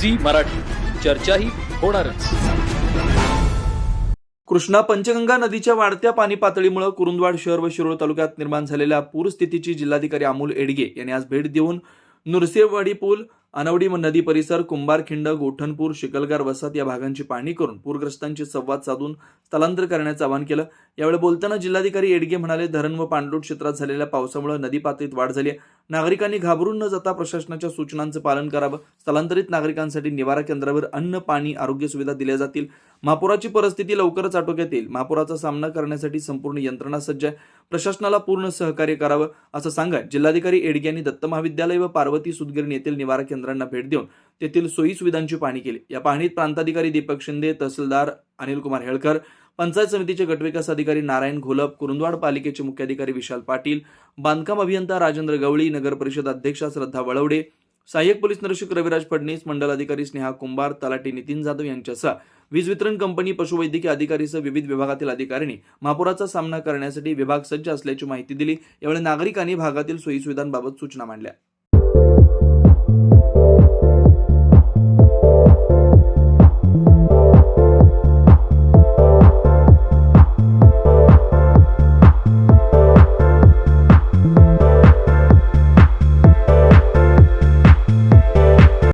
Zee Marathi. चर्चाही होणारच. कृष्णा पंचगंगा नदीच्या वाढत्या पाणी पातळीमुळे कुरुंदवाड शहर व शिरोळ तालुक्यात निर्माण झालेल्या पूरस्थितीची जिल्हाधिकारी अमोल एडगे यांनी आज भेट देऊन नुरसेवाडी पूल अनवडी नदी परिसर कुंभारखिंड गोठणपूर शिकलगार वसात या भागांची पाहणी करून पूरग्रस्तांशी संवाद साधून स्थलांतर करण्याचं आवाहन केलं. यावेळी बोलताना जिल्हाधिकारी एडगे म्हणाले धरण व पाणलोट क्षेत्रात झालेल्या पावसामुळे नदी पातळीत वाढ झाली आहे. नागरिकांनी घाबरून न जाता प्रशासनाच्या सूचनांचं पालन करावं. स्थलांतरित नागरिकांसाठी निवारा केंद्रावर अन्न पाणी आरोग्य सुविधा दिल्या जातील. महापुराची परिस्थिती लवकरच आटोक्यात येईल. महापुराचा सामना करण्यासाठी संपूर्ण यंत्रणा सज्ज आहे. प्रशासनाला पूर्ण सहकार्य करावं असं सांगत जिल्हाधिकारी एडगे यांनी दत्त महाविद्यालय व पार्वती सुदगिरणी येथील निवारा केंद्रांना भेट देऊन तेथील सोयी सुविधांची पाहणी केली. या पाहणीत प्रांताधिकारी दीपक शिंदे तहसीलदार अनिल कुमार हेळकर पंचायत समितीचे गटविकास अधिकारी नारायण घोलप कुरुंदवाड पालिकेचे मुख्याधिकारी विशाल पाटील बांधकाम अभियंता राजेंद्र गवळी नगर परिषद अध्यक्षा श्रद्धा वळवडे सहाय्यक पोलीस निरीक्षक रविराज फडणीस मंडल अधिकारी स्नेहा कुंभार तलाठी नितीन जाधव यांच्यासह वीज वितरण कंपनी पशुवैद्यकीय अधिकारीसह विविध विभागातील अधिकाऱ्यांनी महापुराचा सामना करण्यासाठी विभाग सज्ज असल्याची माहिती दिली. यावेळी नागरिकांनी भागातील सोयीसुविधांबाबत सूचना मांडल्या.